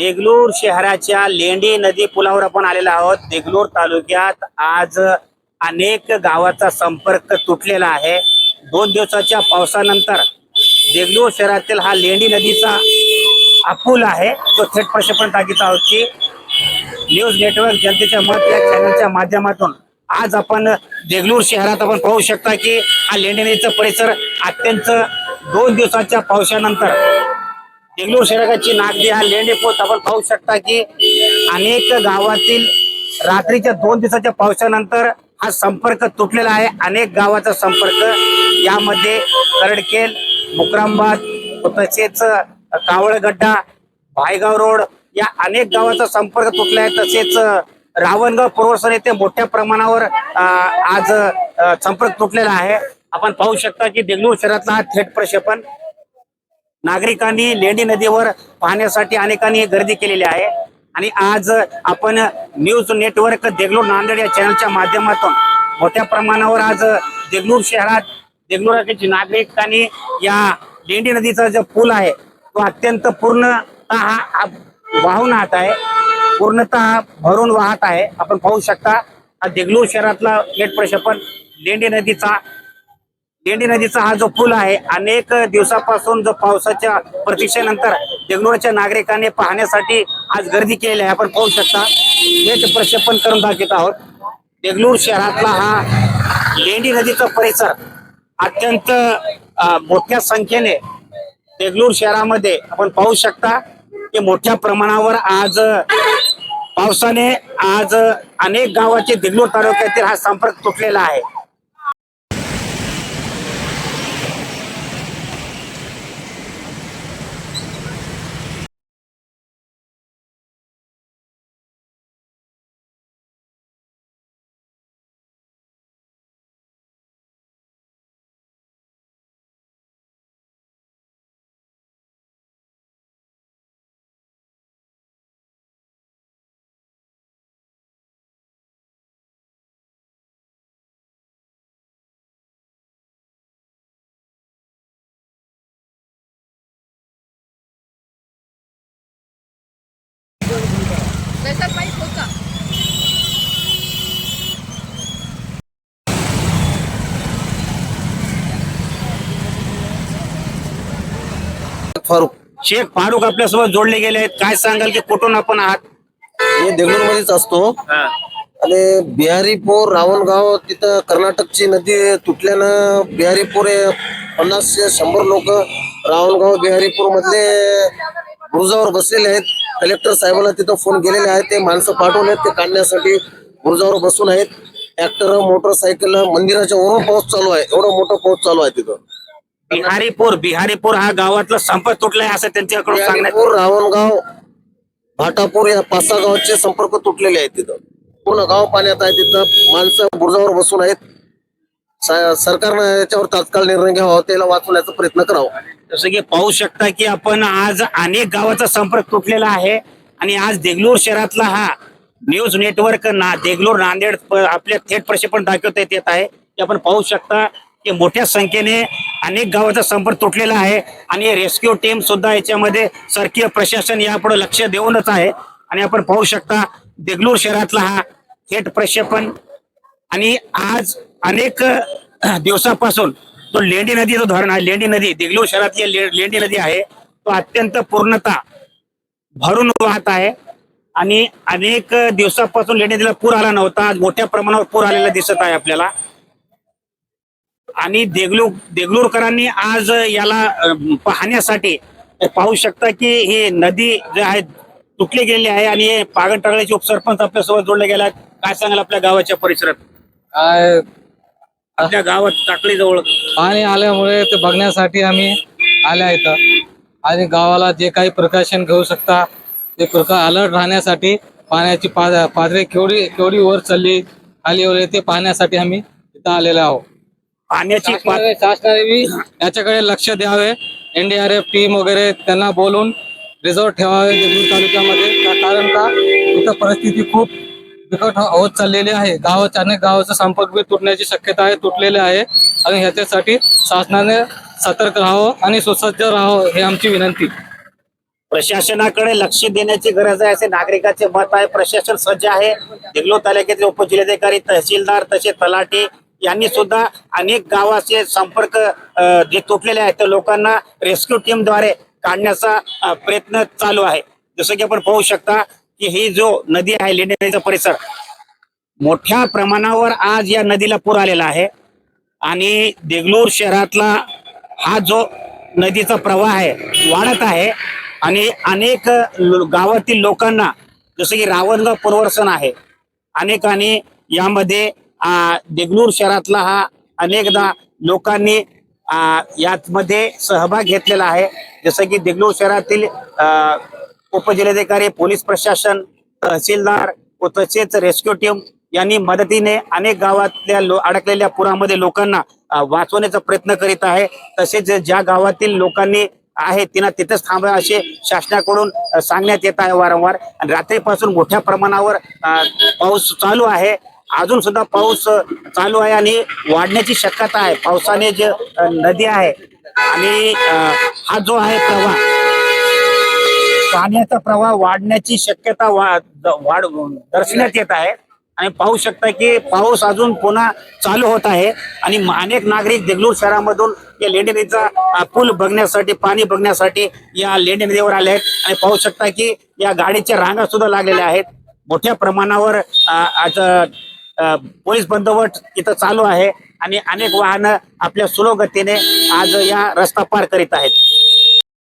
देगलूर शहराच्या लेंडी नदी पुलावर आपण आलेलो आहोत. देगलूर तालुक्यात आज अनेक गावाचा संपर्क तुटलेला आहे. दोन दिवसाच्या पावसानंतर देगलूर शहरातील हा लेंडी नदीचा अपूल आहे. जो थेट प्रक्षेपण टाकीत आहोत की न्यूज नेटवर्क जनतेच्या मत या चॅनलच्या माध्यमातून आज आपण देगलूर शहरात आपण पाहू शकता की हा लेंडी नदीचा परिसर अत्यंत दोन दिवसाच्या पावसानंतर देगलूर शहराची नागदी हा लेंडे पोत आपण पाहू शकता की अनेक गावातील रात्रीच्या दोन दिवसाच्या पावसानंतर हा संपर्क तुटलेला आहे. अनेक गावाचा संपर्क यामध्ये करडकेल मुक्रामबाद तसेच कावळगड्डा भायगाव रोड या अनेक गावाचा संपर्क तुटला आहे. तसेच रावणगाव पूर्वसन येथे मोठ्या प्रमाणावर आज संपर्क तुटलेला आहे. आपण पाहू शकता की देगलूर शहरातला हा थेट प्रक्षेपण नागरिकांनी लेंडी नदीवर पाहण्यासाठी अनेकांनी गर्दी केलेली आहे. आणि आज आपण न्यूज नेटवर्क देगलूर नांदेड या चॅनलच्या माध्यमातून मोठ्या प्रमाणावर आज देगलूर शहरात देगलूर नागरिकांनी या लेंडी नदीचा जो पूल आहे तो अत्यंत पूर्णतः हा वाहून वाहत आहे. पूर्णतः भरून वाहत आहे. आपण पाहू शकता हा देगलूर शहरातला नेट प्रक्षेपण लेंडी नदीचा लेंडी नदीचा हा जो पूल आहे अनेक दिवसापासून जो पावसाच्या प्रतीक्षेनंतर देगलूरच्या नागरिकांनी पाहण्यासाठी आज गर्दी केलेली आहे. आपण पाहू शकता. नेट प्रक्षेपण करून दाखवत आहोत. देगलूर शहरातला हा लेंडी नदीचा परिसर अत्यंत मोठ्या संख्येने देगलूर शहरामध्ये आपण पाहू शकता की मोठ्या प्रमाणावर आज पावसाने आज अनेक गावाचे देगलूर तालुक्यातील हा संपर्क तुटलेला आहे. होता? फारुक शेख फारुख आपल्यासोबत जोडले गेले आहेत. काय सांगाल की कुठून आपण आहात? मी देगलूर मध्येच असतो आणि बिहारीपूर रावणगाव तिथं कर्नाटकची नदी तुटल्यानं बिहारीपूर हे पन्नास ते शंभर लोक रावणगाव बिहारीपूर मधले बुरुजावर बसलेले आहेत. कलेक्टर साहेबांना तिथं फोन गेलेले आहेत. ते माणसं पाठवले आहेत ते काढण्यासाठी बुरुजावर बसून आहेत. ट्रॅक्टर मोटरसायकल मंदिराच्या वरून पाऊस चालू आहे. एवढा मोठा पाऊस चालू आहे तिथं. बिहारीपूर बिहारीपूर हा गावातला संपर्क तुटलाय असं त्यांच्याकडून सांगण्यात बिहारीपूर रावणगाव भाटापूर या पाच सहा गावाचे संपर्क तुटलेले आहेत तिथं. पूर्ण गाव पाण्यात आहे तिथं. माणसं बुरजावर बसून आहेत. स- सरकारनं याच्यावर तात्काळ निर्णय घ्यावा त्याला वाचवण्याचा प्रयत्न करावा. जसं की पाहू शकता की आपण आज अनेक गावाचा संपर्क तुटलेला आहे. आणि आज देगलूर शहरातला हा न्यूज नेटवर्क ना देगलूर नांदेड आपल्या थेट प्रक्षेपण दाखवता येत आहे. ते आपण पाहू शकता की मोठ्या संख्येने अनेक गावाचा संपर्क तुटलेला आहे. आणि रेस्क्यू टीम सुद्धा याच्यामध्ये सरकीय प्रशासन यापुढे लक्ष देऊनच आहे. आणि आपण पाहू शकता देगलूर शहरातला हा थेट प्रक्षेपण आणि आज अनेक दिवसापासून तो लेंडी नदी जो धरण आहे लेंडी नदी देगलूर शहरातली लेंडी नदी आहे तो अत्यंत पूर्णतः भरून वाहत आहे. आणि अनेक दिवसापासून लेंडी नदीला पूर आला नव्हता आज मोठ्या प्रमाणावर पूर आलेला दिसत आहे आपल्याला. आणि देगलूर देगलूरकरांनी आज याला पाहण्यासाठी पाहू शकता की हे नदी जे आहे तुटली गेलेली आहे आणि हे पागण टाकळ्याचे उपसरपंच आपल्यासोबत जोडले गेला काय सांगाल आपल्या गावाच्या परिसरात? आपल्या गावात टाकळी जवळ. पाणी आल्यामुळे ते बघण्यासाठी आम्ही आल्या इथं. आणि गावाला जे काही प्रकाशन घेऊ शकता ते प्रका अलर्ट राहण्यासाठी पाण्याची पा पातळी केवढी केवढी वर चालली खाली वर ते पाहण्यासाठी आम्ही इथं आलेलो आहोत. पाण्याची शासनाने शासनाने बी याच्याकडे लक्ष द्यावे. एनडीआरएफ टीम वगैरे त्यांना बोलून रिझॉर्ट ठेवावे. देगलूर तालुक्यामध्ये. कारण का इथं परिस्थिती खूप बिकट होत चाललेले आहे. गावाच्या अनेक गावाचा संपर्क बी तुटण्याची शक्यता आहे तुटलेले आहे. आणि ह्याच्यासाठी शासनाने सतर्क राहावं आणि सुसज्ज राहावं हे आमची विनंती. प्रशासनाकडे लक्ष देण्याची गरज आहे असे नागरिकाचे मत आहे. प्रशासन सज्ज आहे. देगलूर तालुक्यातील उपजिल्हाधिकारी तहसीलदार तसे तलाठी यांनी सुद्धा अनेक गावाचे संपर्क जे तुटलेले आहेत त्या लोकांना रेस्क्यू टीमद्वारे काढण्याचा प्रयत्न चालू आहे. जसं की आपण पाहू शकता की ही जो नदी आहे लेंडी परिसर मोठ्या प्रमाणावर आज या नदीला पूर आलेला आहे. आणि देगलूर शहरातला हा जो नदीचा प्रवाह आहे वाढत आहे. आणि अनेक गावातील लोकांना जसं की रावणगाव पुनर्वसन आहे अनेकांनी यामध्ये देगलूर शहरातला हा अनेकदा लोकांनी आ, यामध्ये सहभाग घेतलेला आहे. जसं की देगलूर शहरातील उपजिल्हाधिकारी पोलीस प्रशासन तहसीलदार व तसेच रेस्क्यू टीम यांनी मदतीने अनेक गावातल्या लो अडकलेल्या पुरामध्ये लोकांना वाचवण्याचा प्रयत्न करीत आहे. तसेच ज्या गावातील लोकांनी आहे तिना तिथेच थांबा असे शासनाकडून सांगण्यात येत आहे वारंवार. आणि रात्रीपासून मोठ्या प्रमाणावर पाऊस चालू आहे. अजून सुद्धा पाऊस चालू आहे आणि वाढण्याची शक्यता आहे. पावसाने जे नदी आहे आणि हा जो आहे प्रवाह पाण्याचा प्रवाह वाढण्याची शक्यता वाढ दर्शण्यात येत आहे. आणि पाहू शकता की पाऊस अजून पुन्हा चालू होत आहे. आणि अनेक नागरिक देगलूर शहरामधून या लेंडी नदीचा पूल बघण्यासाठी पाणी बघण्यासाठी या लेंडी नदीवर आले आहेत. आणि पाहू शकता की या गाडीच्या रांगा सुद्धा लागलेल्या आहेत. मोठ्या प्रमाणावर आज पोलीस बंदोबस्त इथं चालू आहे. आणि अनेक वाहनं आपल्या सुलभ गतीने आज या रस्ता पार करीत आहेत.